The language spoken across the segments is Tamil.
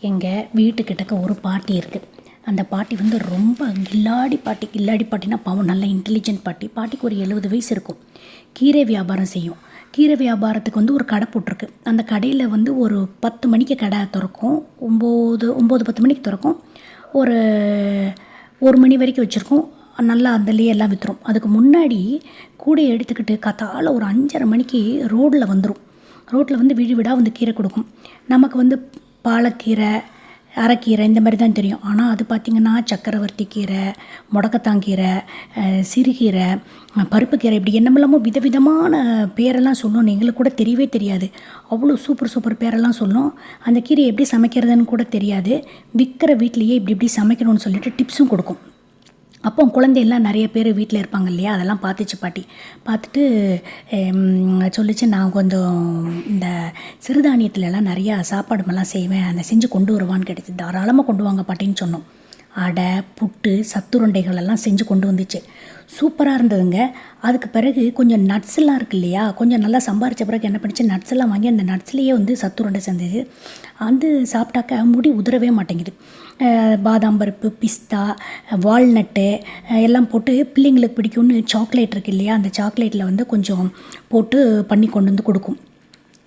எங்கள் வீட்டுக்கிட்டக்க ஒரு பாட்டி இருக்குது அந்த பாட்டி வந்து ரொம்ப கில்லாடி பாட்டி கில்லாடி பாட்டினா பாவம் நல்ல இன்டெலிஜென்ட் பாட்டி. பாட்டிக்கு ஒரு எழுபது வயசு இருக்கும். கீரை வியாபாரம் செய்யும். கீரை வியாபாரத்துக்கு வந்து ஒரு கடை போட்டிருக்கு. அந்த கடையில் வந்து ஒரு பத்து மணிக்கு கடை திறக்கும். ஒம்பது ஒம்பது பத்து மணிக்கு திறக்கும். ஒரு ஒரு மணி வரைக்கும் வச்சுருக்கோம். நல்லா அதுலேயே எல்லாம் விற்றுரும் அதுக்கு முன்னாடி கூடையை எடுத்துக்கிட்டு கத்தால ஒரு அஞ்சரை மணிக்கு ரோட்டில் வந்துடும் ரோட்டில் வந்து விழிவிடாக வந்து கீரை கொடுக்கும். நமக்கு வந்து பாலக்கீரை அரைக்கீரை இந்த மாதிரி தான் தெரியும். ஆனால் அது பார்த்திங்கன்னா சக்கரவர்த்தி கீரை முடக்கத்தாங்கீரை சிறுகீரை பருப்பு பருப்புக்கீரை இப்படி என்னமெல்லாமோ விதவிதமான பேரெல்லாம் சொல்லும் எங்களுக்கு கூட தெரியவே தெரியாது. அவ்வளோ சூப்பர் சூப்பர் பேரெல்லாம் சொல்லும் அந்த கீரையை எப்படி சமைக்கிறதுன்னு கூட தெரியாது. விற்கிற வீட்லேயே இப்படி இப்படி சமைக்கணும்னு சொல்லிட்டு டிப்ஸும் கொடுக்கும். அப்போ குழந்தையெல்லாம் நிறைய பேர் வீட்டில் இருப்பாங்க இல்லையா? அதெல்லாம் பார்த்துச்சு பாட்டி. பார்த்துட்டு சொல்லிச்சு நான் கொஞ்சம் இந்த சிறுதானியத்துலலாம் நிறையா சாப்பாடுமெல்லாம் செய்வேன். அதை செஞ்சு கொண்டு வருவான்னு கேட்டுச்சு. தாராளமாக கொண்டு வாங்க பாட்டின்னு சொன்னோம். அடை புட்டு சத்துருண்டைகள் எல்லாம் செஞ்சு கொண்டு வந்துச்சு. சூப்பராக இருந்ததுங்க. அதுக்கு பிறகு கொஞ்சம் நட்ஸ்லாம் இருக்கு இல்லையா? கொஞ்சம் நல்லா சம்பாரித்த பிறகு என்ன பண்ணிச்சு? நட்ஸ் எல்லாம் வாங்கி அந்த நட்ஸ்லேயே வந்து சத்துருண்டை சேர்ந்தது. வந்து சாப்பிட்டாக்க முடி உதிரவே மாட்டேங்குது. பாதாம் பருப்பு பிஸ்தா வால்நட்டு எல்லாம் போட்டு பிள்ளைங்களுக்கு பிடிக்கும்னு சாக்லேட் இருக்குது இல்லையா? அந்த சாக்லேட்டில் வந்து கொஞ்சம் போட்டு பண்ணி கொண்டு வந்து கொடுக்கும்.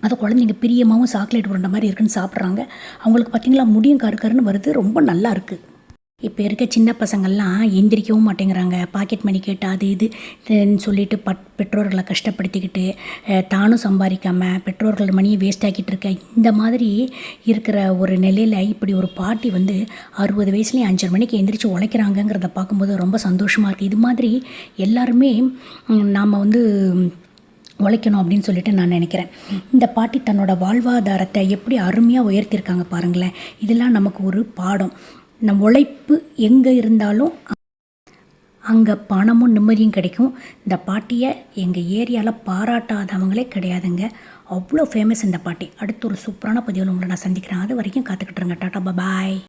அதை குழந்தைங்க பிரியமாகவும் சாக்லேட் உருண்டை மாதிரி இருக்குன்னு சாப்பிட்றாங்க. அவங்களுக்கு பார்த்திங்களா முடியும் கரு கருன்னு வருது. ரொம்ப நல்லா இருக்குது இப்போ இருக்க சின்ன பசங்கள்லாம் எந்திரிக்கவும் மாட்டேங்கிறாங்க. பாக்கெட் மணி கேட்டு அது இது இதுன்னு சொல்லிட்டு பட் பெற்றோர்களை கஷ்டப்படுத்திக்கிட்டு தானும் சம்பாதிக்காமல் பெற்றோர்கள் மணியை வேஸ்ட் ஆக்கிட்டு இருக்க. இந்த மாதிரி இருக்கிற ஒரு நிலையில் இப்படி ஒரு பாட்டி வந்து அறுபது வயசுலேயும் அஞ்சரை மணிக்கு எந்திரிச்சு உழைக்கிறாங்கங்கிறத பார்க்கும்போது ரொம்ப சந்தோஷமாக இருக்குது இது மாதிரி எல்லாருமே நாம் வந்து உழைக்கணும் அப்படின்னு சொல்லிட்டு நான் நினைக்கிறேன். இந்த பாட்டி தன்னோட வாழ்வாதாரத்தை எப்படி அருமையாக உயர்த்தியிருக்காங்க பாருங்களேன். இதெல்லாம் நமக்கு ஒரு பாடம். நம் உழைப்பு எங்கே இருந்தாலும் அங்கே பணமும் நிம்மதியும் கிடைக்கும். இந்த பாட்டியை எங்கள் ஏரியாவில் பாராட்டாதவங்களே கிடையாதுங்க. அவ்வளோ ஃபேமஸ் இந்த பாட்டி. அடுத்து ஒரு சூப்பரான பதிவில் உங்களை நான் சந்திக்கிறேன். அது வரைக்கும் காத்துக்கிட்டு இருங்க. டாட்டா பாய்